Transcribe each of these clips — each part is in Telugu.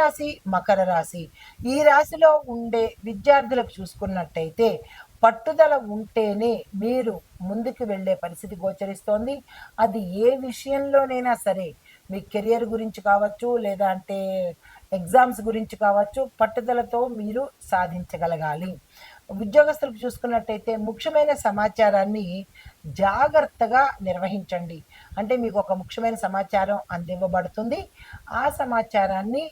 రాశి మకర రాశి. ఈ రాశిలో ఉండే విద్యార్థులకు చూసుకున్నట్టయితే పట్టుదల ఉంటేనే మీరు ముందుకు వెళ్ళే పరిస్థితి గోచరిస్తోంది. అది ఏ విషయంలోనైనా సరే మీ కెరియర్ గురించి కావచ్చు లేదా అంటే ఎగ్జామ్స్ గురించి కావచ్చు పట్టుదలతో మీరు సాధించగలగాలి. ఉద్యోగస్తులకు చూసుకున్నట్టయితే ముఖ్యమైన సమాచారాన్ని జాగ్రత్తగా నిర్వహించండి. అంటే మీకు ఒక ముఖ్యమైన సమాచారం అందివ్వబడుతుంది. ఆ సమాచారాన్ని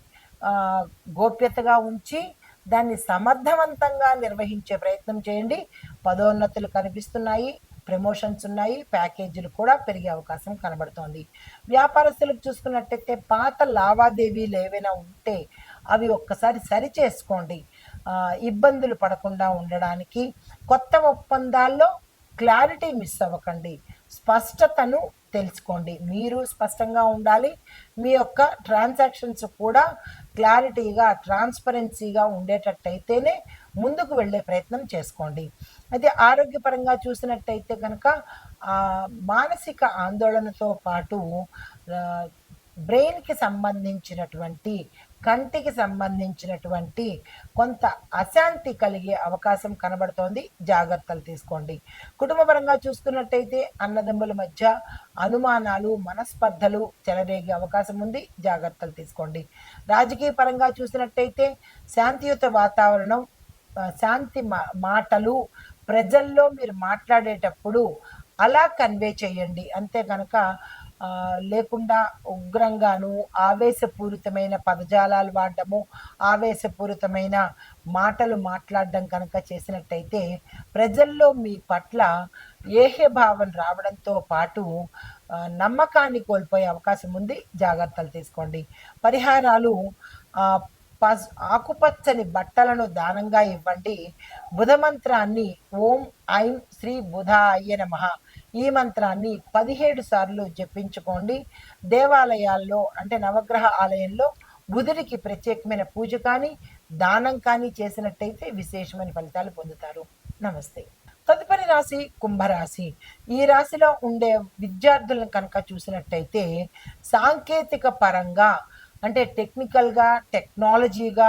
గోప్యతగా ఉంచి దాన్ని సమర్థవంతంగా నిర్వహించే ప్రయత్నం చేయండి. పదోన్నతులు కనిపిస్తున్నాయి ప్రమోషన్స్ ఉన్నాయి ప్యాకేజీలు కూడా పెరిగే అవకాశం కనబడుతోంది. వ్యాపారస్తులకు చూసుకున్నట్టయితే పాత లావాదేవీలు ఏవైనా ఉంటే అవి ఒక్కసారి సరి చేసుకోండి. ఇబ్బందులు పడకుండా ఉండడానికి కొత్త ఒప్పందాల్లో క్లారిటీ మిస్ అవ్వకండి. స్పష్టతను తెలుసుకోండి. మీరు స్పష్టంగా ఉండాలి. మీ యొక్క ట్రాన్సాక్షన్స్ కూడా క్లారిటీగా ట్రాన్స్పరెన్సీగా ఉండేటట్టయితేనే ముందుకు వెళ్ళే ప్రయత్నం చేసుకోండి. అయితే ఆరోగ్యపరంగా చూసినట్టయితే కనుక మానసిక ఆందోళనతో పాటు బ్రెయిన్కి సంబంధించినటువంటి కంటికి సంబంధించినటువంటి కొంత అశాంతి కలిగే అవకాశం కనబడుతోంది. జాగ్రత్తలు తీసుకోండి. కుటుంబపరంగా చూసుకున్నట్టయితే అన్నదమ్ముల మధ్య అనుమానాలు మనస్పర్ధలు చెలరేగే అవకాశం ఉంది. జాగ్రత్తలు తీసుకోండి. రాజకీయ పరంగా చూసినట్టయితే శాంతియుత వాతావరణం శాంతి మా మాటలు ప్రజల్లో మీరు మాట్లాడేటప్పుడు అలా కన్వే చేయండి. అంతే కనుక లేకుండా ఉగ్రంగాను ఆవేశపూరితమైన పదజాలాలు వాడడము ఆవేశపూరితమైన మాటలు మాట్లాడడం కనుక చేసినట్టయితే ప్రజల్లో మీ పట్ల ఏహ్య భావం రావడంతో పాటు నమ్మకాన్ని కోల్పోయే అవకాశం ఉంది. జాగ్రత్తలు తీసుకోండి. పరిహారాలు పస్ ఆకుపచ్చని బట్టలను దానంగా ఇవ్వండి. బుధమంత్రాన్ని ఓం ఐం శ్రీ బుధాయ నమః. ఈ మంత్రాన్ని పదిహేడు సార్లు జపించుకోండి. దేవాలయాల్లో అంటే నవగ్రహ ఆలయంలో బుధుడికి ప్రత్యేకమైన పూజ కానీ దానం కానీ చేసినట్టయితే విశేషమైన ఫలితాలు పొందుతారు. నమస్తే. తదుపరి రాశి కుంభరాశి. ఈ రాశిలో ఉండే విద్యార్థులను కనుక చూసినట్టయితే సాంకేతిక పరంగా అంటే టెక్నికల్గా టెక్నాలజీగా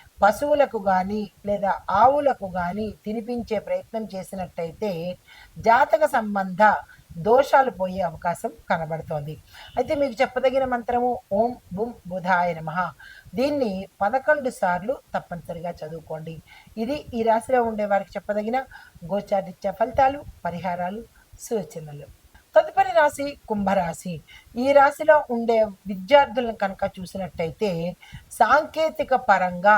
పశువులకు కానీ లేదా ఆవులకు కానీ తినిపించే ప్రయత్నం చేసినట్టయితే జాతక సంబంధ దోషాలు పోయే అవకాశం కనబడుతోంది. అయితే మీకు చెప్పదగిన మంత్రము ఓం బుం బుధాయ నమ. దీన్ని పదకొండు సార్లు తప్పనిసరిగా చదువుకోండి. ఇది ఈ రాశిలో ఉండే వారికి చెప్పదగిన గోచారిత్య ఫలితాలు పరిహారాలు సూచనలు తదుపరి రాశి కుంభరాశి. ఈ రాశిలో ఉండే విద్యార్థులను కనుక చూసినట్టయితే సాంకేతిక పరంగా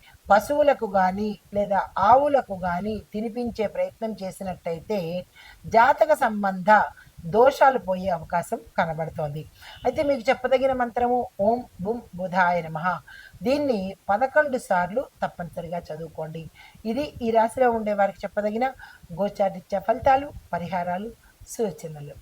పశువులకు కానీ లేదా ఆవులకు కానీ తినిపించే ప్రయత్నం చేసినట్టయితే జాతక సంబంధ దోషాలు పోయే అవకాశం కనబడుతోంది. అయితే మీకు చెప్పదగిన మంత్రము ఓం బుం బుధాయ నమ. దీన్ని పదకొండు సార్లు తప్పనిసరిగా చదువుకోండి. ఇది ఈ రాశిలో ఉండే వారికి చెప్పదగిన గోచారిత్య ఫలితాలు పరిహారాలు సూచనలు.